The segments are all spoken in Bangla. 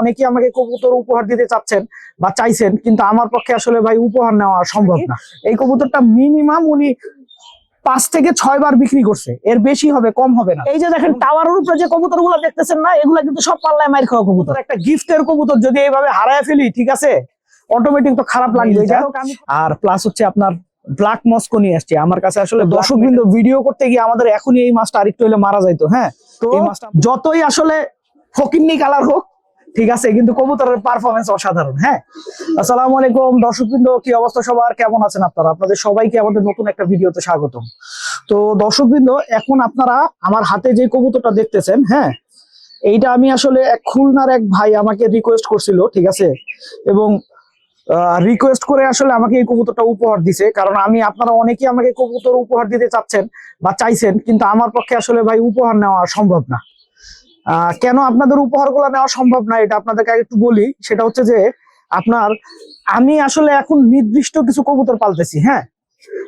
অনেকেই আমাকে কবুতর উপহার দিতে চাচ্ছেন বা চাইছেন কিন্তু আমার পক্ষে আসলে ভাই উপহার নেওয়া সম্ভব না। এই কবুতরটা মিনিমাম উনি পাঁচ থেকে ছয় বার বিক্রি করছে। এর বেশি হবে কম হবে না। এই যে দেখেন টাওয়ারের উপরে যে কবুতরগুলো দেখতেছেন না এগুলা কিন্তু সব পাল্লায় মাইর খাওয়া কবুতর। একটা গিফটের কবুতর যদি এইভাবে হারায় ফেলি ঠিক আছে? অটোমেটিক তো খারাপ লাগবে আর প্লাস হচ্ছে আপনার ব্ল্যাক মস্কো নিয়ে আসছে। আমার কাছে আসলে দর্শক বিন্দু ভিডিও করতে গিয়ে আমাদের এখনই এই মাছটা আরেকটু হলে মারা যাইতো হ্যাঁ? এই মাছটা যতই আসলে ফকিন্নি কালার হোক ঠিক আছে, কিন্তু কবুতরের পারফরমেন্স অসাধারণ হ্যাঁ? আসসালামু আলাইকুম, দর্শকবৃন্দ, কি অবস্থা সবার? কেমন আছেন আপনারা? আপনাদের সবাইকে আমাদের নতুন একটা ভিডিওতে স্বাগতম। তো দর্শকবৃন্দ, এখন আপনারা আমার হাতে যে কবুতরটা দেখতেছেন হ্যাঁ এইটা আমি আসলে এক খুলনার এক ভাই আমাকে রিকোয়েস্ট করছিল, ঠিক আছে? এবং রিকোয়েস্ট করে আসলে আমাকে এই কবুতরটা উপহার দিছে, কারণ আমি, আপনারা অনেকেই আমাকে কবুতর উপহার দিতে চাচ্ছেন বা চাইছেন, কিন্তু আমার পক্ষে আসলে ভাই উপহার নেওয়া সম্ভব না। কেন আপনাদের উপহারগুলো নেওয়া সম্ভব না? এটা আপনাদেরকে একটু বলি। সেটা হচ্ছে যে, আপনার, আমি আসলে এখন নির্দিষ্ট কিছু কবুতর পালতেছি হ্যাঁ?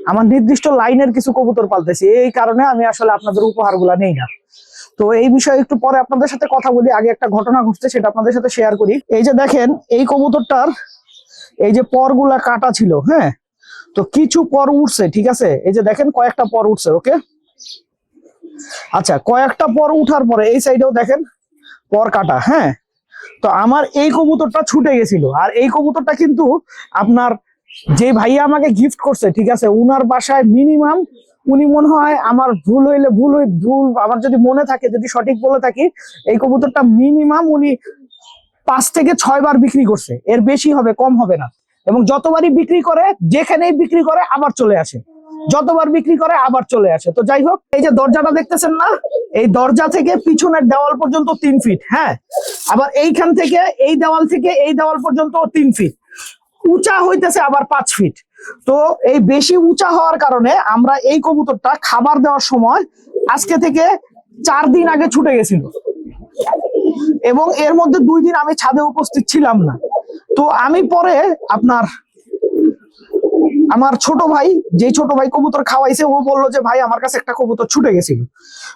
আমার নির্দিষ্ট লাইনের কিছু কবুতর পালতেছি। এই কারণে আমি আসলে আপনাদের উপহারগুলো নেই না। তো এই বিষয়ে একটু পরে আপনাদের সাথে কথা বলি, আগে একটা ঘটনা ঘটছে, সেটা আপনাদের সাথে শেয়ার করি। এই যে দেখেন, এই কবুতরটার, এই যে পরগুলা কাটা ছিল হ্যাঁ? তো কিছু পর উঠছে, ঠিক আছে? এই যে দেখেন, কয়েকটা পর উঠছে ওকে আচ্ছা কয়েকটা পর উঠার পরে এই সাইডেও দেখেন, পর কাটা হ্যাঁ? তো আমার এই কবুতরটা ছুটে গেছিল, আর এই কবুতরটা কিন্তু আপনার যে ভাইয়া আমাকে গিফট করছে, ঠিক আছে, উনার বাসায় মিনিমাম উনি মনে হয় আমার ভুল হইলে ভুল হই, ভুল আমার যদি মনে থাকে, যদি সঠিক বলে থাকি, এই কবুতরটা মিনিমাম উনি পাঁচ থেকে ছয় বার বিক্রি করছে। এর বেশি হবে, কম হবে না। এবং যতবারই বিক্রি করে, যেখানেই বিক্রি করে, আবার চলে আসে। যতবার বিক্রি করে আবার চলে আসে। তো যাই হোক, এই যে দরজাটা দেখতেছেন না, এই দরজা থেকে পিছনের দেওয়াল পর্যন্ত তিন ফিট হ্যাঁ? আবার এইখান থেকে, এই দেওয়াল থেকে, এই দেওয়াল পর্যন্ত তিন ফিট উঁচা হইতেছে আবার পাঁচ ফিট তো এই বেশি উঁচা হওয়ার কারণে আমরা এই কবুতরটা খাবার দেওয়ার সময় আজকে থেকে চার দিন আগে ছুটে গেছিল। এবং এর মধ্যে দুই দিন আমি ছাদে উপস্থিত ছিলাম না। তো আমি পরে আপনার আমার ছোট ভাই যে ছোট ভাই কবুতর খাওয়াইছে, ও বলল যে, ভাই, আমার কাছে একটা কবুতর ছুটে গেছিল।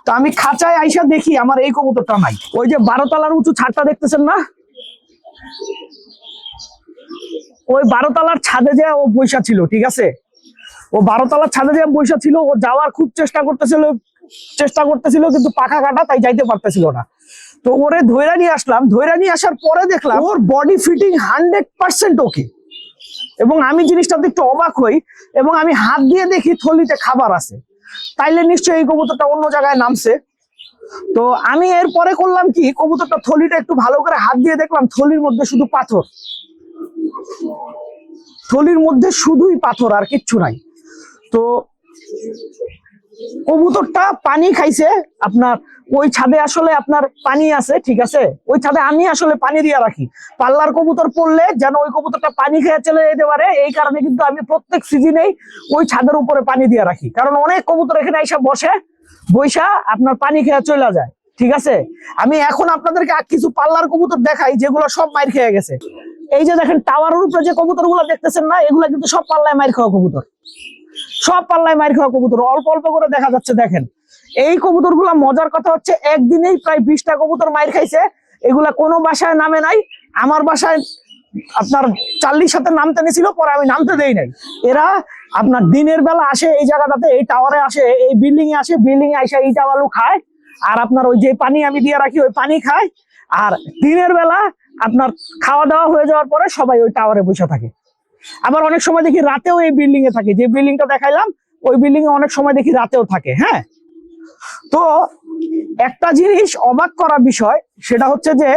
তো আমি খাঁচায় আইসা দেখি আমার এই কবুতরটা নাই। ওই যে বারো তলার উঁচু ছাদটা দেখতেছেন না? ওই বারো তলার ছাদে যে ও বৈশা ছিল, ঠিক আছে? ও বারো তলার ছাদে যে বৈশা ছিল, ও যাওয়ার খুব চেষ্টা করতেছিল চেষ্টা করতেছিল, কিন্তু পাখা কাটা তাই যাইতে পারতেছিল না। তো ওরে ধৈরা নিয়ে আসলাম। ধৈরা নিয়ে আসার পরে দেখলাম, ওর body fitting hundred percent okay এবং আমি জিনিসটাতে একটু অবাক হই এবং আমি হাত দিয়ে দেখি থলিতে খাবার আছে। তাইলে নিশ্চয়ই এই কবুতরটা অন্য জায়গায় নামছে। তো আমি এর পরে করলাম কি, কবুতরটা থলিটা একটু ভালো করে হাত দিয়ে দেখলাম, থলির মধ্যে শুধু পাথর। থলির মধ্যে শুধুই পাথর আর কিচ্ছু নাই। তো কবুতরটা পানি খাইছে। আপনার ওই ছাদে আসলে আপনার পানি আছে, ঠিক আছে? ওই ছাদে আমি আসলে পানি দিয়ে রাখি। পাল্লার কবুতর পড়লে যেন ওই কবুতরটা পানি খেয়ে চলে যেতে পারে, এই কারণে কিন্তু আমি প্রত্যেক সিজনেই ওই ছাদের উপরে পানি দিয়ে রাখি। কারণ অনেক কবুতর এখানে এসে বসে বৈশা আপনার পানি খেয়ে চলে যায়, ঠিক আছে? আমি এখন আপনাদেরকে কিছু পাল্লার কবুতর দেখাই, যেগুলো সব মাইর খেয়ে গেছে। এই যে দেখেন, টাওয়ারের উপরে যে কবুতরগুলো দেখতেছেন না, এগুলা কিন্তু সব পাল্লায় মাইর খাওয়া কবুতর। সব পাল্লায় মাইর খাওয়া কবুতর। অল্প অল্প করে দেখা যাচ্ছে, দেখেন। এই কবুতরগুলা মজার কথা হচ্ছে, একদিনেই প্রায় বিশটা কবুতর মাইর খাইছে। এগুলা কোনো বাসায় নামে নাই। আমার বাসায় আপনার চাল্লির সাথে নামতে নিছিল পরে আমি নামতে দেই নাই। এরা আপনার দিনের বেলা আসে এই জায়গাটাতে, এই টাওয়ারে আসে, এই বিল্ডিং এ আসে বিল্ডিং এ এসে ইটা বালু খায়। আর আপনার ওই যে পানি আমি দিয়ে রাখি, ওই পানি খায়। আর দিনের বেলা আপনার খাওয়া দাওয়া হয়ে যাওয়ার পরে সবাই ওই টাওয়ারে বসে থাকে। আবার অনেক সময় দেখি রাতেও এই বিল্ডিং এ থাকে। যে বিল্ডিংটা দেখাইলাম, ওই বিল্ডিং এ অনেক সময় দেখি রাতেও থাকে হ্যাঁ? তো একটা জিনিস অবাক করা বিষয়, সেটা হচ্ছে যে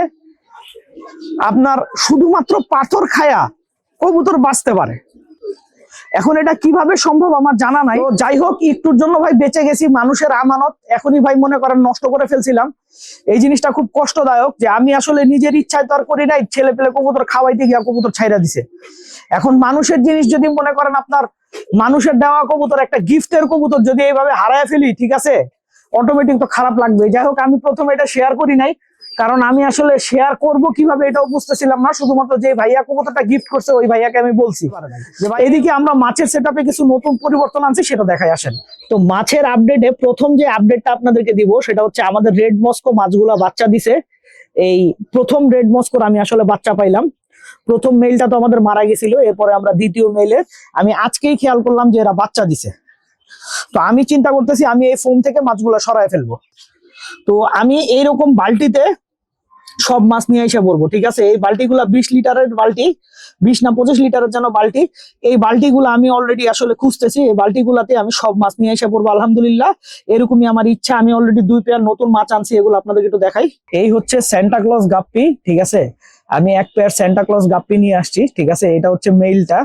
আপনার শুধুমাত্র পাথর খায়া কবুতর বাঁচতে পারে। এখন এটা কীভাবে সম্ভব আমার জানা নাই। যাই হোক, একটুর জন্য ভাই বেঁচে গেছি, মানুষের আমানত। এখনই ভাই মনে করেন নষ্ট করে ফেলছিলাম। এই জিনিসটা খুব কষ্টদায়ক যে আমি আসলে নিজের ইচ্ছায় তো আর করি নাই ছেলে পেলে কবুতর খাওয়াইতে গিয়া কবুতর ছাইরা দিছে। এখন মানুষের জিনিস যদি মনে করেন আপনার মানুষের দেওয়া কবুতর, একটা গিফটের কবুতর যদি এইভাবে হারায় ফেলি, ঠিক আছে? অটোমেটিক তো খারাপ লাগবে যাই হোক, আমি প্রথমে এটা শেয়ার করি নাই। কারণ আমি আসলে শেয়ার করব কীভাবে এটাও বুঝতেছিলাম না শুধুমাত্র যে ভাইয়া কবুতরটা গিফট করছে ওই ভাইয়াকে আমি বলছি। যে ভাই, এদিকে আমরা মাছের সেটআপে কিছু নতুন পরিবর্তন আনছি সেটা দেখাই আসেন। তো মাছের আপডেটে প্রথম যে আপডেটটা আপনাদেরকে দিব সেটা হচ্ছে আমাদের রেড মস্কো মাছগুলা বাচ্চা দিছে। এই প্রথম রেড মস্কোর আমি আসলে বাচ্চা পাইলাম। প্রথম মেলটা তো আমাদের মারা গেছিল এরপরে আমরা দ্বিতীয় মেলে আমি আজকেই খেয়াল করলাম যে এরা বাচ্চা দিছে। তো আমি চিন্তা করতেছি আমি এই ফোন থেকে মাছগুলো সরায় ফেলব। তো আমি এইরকম বালতিতে সব মাছ নিয়ে এসে পড়ব ঠিক আছে? এই বালতিগুলা বিশ লিটারের বালতি বিশ না পঁচিশ লিটারের যেন বালতি এই বালতিগুলো আমি অলরেডি আসলে খুঁজতেছি এই বালতিগুলাতে আমি সব মাছ নিয়ে এসে পড়ব আলহামদুলিল্লাহ। এরকমই আমার ইচ্ছা আমি অলরেডি দুই পেয়ার নতুন মাছ আনছি এগুলো আপনাদের একটু দেখাই। এই হচ্ছে স্যান্টা ক্লজ গাপ্পি ঠিক আছে? আমি এক পেয়ার স্যান্টা ক্লজ গাপ্পি নিয়ে আসছি ঠিক আছে? এটা হচ্ছে মেইলটা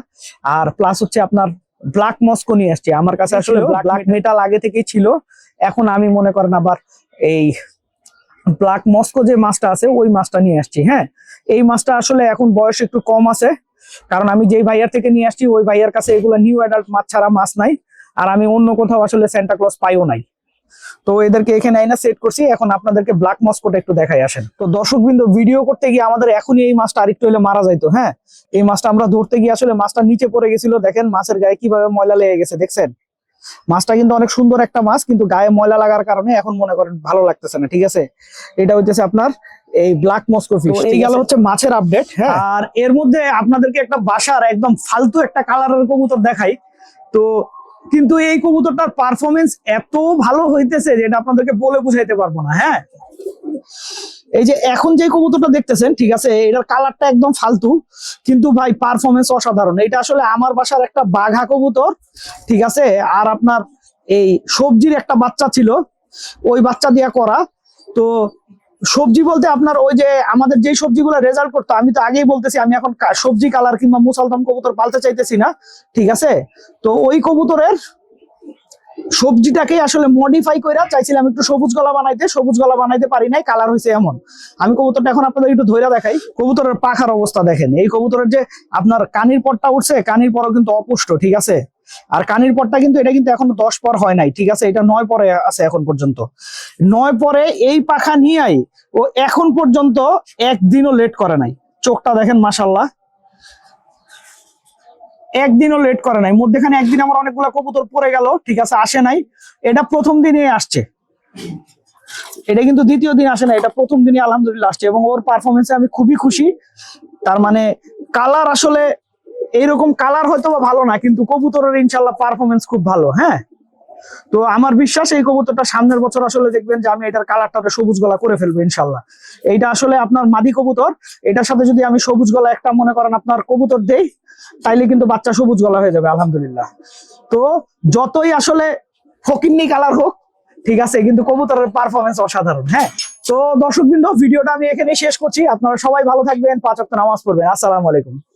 আর প্লাস হচ্ছে আপনার ব্ল্যাক মস্কো নিয়ে আসছি। আমার কাছে আসলে ব্ল্যাক মেটাল আগে থেকেই ছিল এখন আমি মনে করেন আবার এই ব্ল্যাক মস্কো যে মাছটা আছে, ওই মাছটা নিয়ে আসছি হ্যাঁ? এই মাছটা আসলে এখন বয়স একটু কম আছে, কারণ আমি যেই ভাইয়ার থেকে নিয়ে আসছি, ওই ভাইয়ার কাছে এগুলো নিউ অ্যাডাল্ট মাছ ছাড়া মাছ নাই, আর আমি অন্য কোথাও আসলে ক্লস পাইও নাই। তো এদেরকে এখানে আইনা সেট করছি, এখন আপনাদেরকে ব্ল্যাক মস্কোটা একটু দেখাই আসেন। তো দর্শক বিন্দু ভিডিও করতে গিয়ে আমাদের এখনই এই মাছটা আরেকটু হলে মারা যাইতো হ্যাঁ? এই মাছটা আমরা ধরতে গিয়ে আসলে মাছটা নিচে পড়ে গেছিল, দেখেন মাছের গায়ে কীভাবে ময়লা লেগে গেছে, দেখছেন? মাছটা কিন্তু অনেক সুন্দর একটা মাছ কিন্তু গায়ে ময়লা লাগার কারণে এখন মনে করেন ভালো লাগতেছে না ঠিক আছে? এটা হচ্ছে আপনার এই ব্ল্যাক মস্কো ফিশ এই গেল হচ্ছে মাছের আপডেট হ্যাঁ? আর এর মধ্যে আপনাদেরকে একটা বাসার একদম ফালতু একটা কালারের কবুতর দেখাই। তো কিন্তু এই কবুতরটার পারফরমেন্স এত ভালো হইতেছে যে এটা আপনাদেরকে বলে বুঝাইতে পারব না হ্যাঁ? এই যে এখন যে কবুতরটা দেখতেছেন, ঠিক আছে, এটার কালারটা একদম ফালতু, কিন্তু ভাই পারফরমেন্স অসাধারণ। এটা আসলে আমার বাসার একটা বাঘা কবুতর, ঠিক আছে, আর আপনার এই সবজির একটা বাচ্চা ছিল, ওই বাচ্চা দিয়া করা। তো সবজি বলতে আপনার ওই যে আমাদের যে সবজিগুলো রেজাল্ট করতো, আমি তো আগেই বলতেছি, আমি এখন সবজি কালার কিংবা মুসালতাম কবুতর পালতে চাইতেছি না, ঠিক আছে? তো ওই কবুতরের সবজিটাকে আসলে মডিফাই করে চাইছিলাম একটু সবুজ গলা বানাইতে, সবুজ গলা বানাইতে পারি নাই কালার হয়েছে এমন। আমি কবুতরটা এখন আপনাদের একটু ধৈরা দেখাই, কবুতরের পাখার অবস্থা দেখেন, এই কবুতরের যে আপনার কানির পরটা উঠছে, কানির পরও কিন্তু অপুষ্ট, ঠিক আছে? আর কানির পরটা কিন্তু এটা কিন্তু এখনও দশ পর হয় নাই, ঠিক আছে? এটা নয় পরে আছে এখন পর্যন্ত। নয় পরে এই পাখা নিয়েই ও এখন পর্যন্ত একদিনও লেট করে নাই। চোখটা দেখেন মাসাল্লাহ একদিনও লেট করে নাই। মধ্যেখানে একদিন আমার অনেকগুলো কবুতর পড়ে গেল, ঠিক আছে? আসে নাই। এটা প্রথম দিনে আসছে। এটা কিন্তু দ্বিতীয় দিন আসে না এটা প্রথম দিনই আলহামদুলিল্লাহ আসছে এবং ওর পারফরমেন্সে আমি খুবই খুশি। তার মানে কালার আসলে এইরকম কালার হয়তো ভালো না, কিন্তু কবুতরের ইনশাল্লাহ পারফরমেন্স খুব ভালো হ্যাঁ? তো আমার বিশ্বাস এই কবুতরটা সামনের বছর আসলে দেখবেন যে আমি এটার কালারটা সবুজ গলা করে ফেলব ইনশাল্লাহ এইটা আসলে আপনার মাদি কবুতর, এটার সাথে যদি আমি সবুজ গলা একটা মনে করেন আপনার কবুতর দেই, তাইলে কিন্তু বাচ্চা সবুজ গলা হয়ে যাবে, আলহামদুলিল্লাহ। তো যতই আসলে ফকিন্নি কালার হোক, ঠিক আছে, কিন্তু কবুতরের পারফরমেন্স অসাধারণ হ্যাঁ? তো দর্শকবৃন্দ, ভিডিওটা আমি এখানে শেষ করছি, আপনারা সবাই ভালো থাকবেন, পাঁচ নামাজ পড়বেন, আসসালামু আলাইকুম।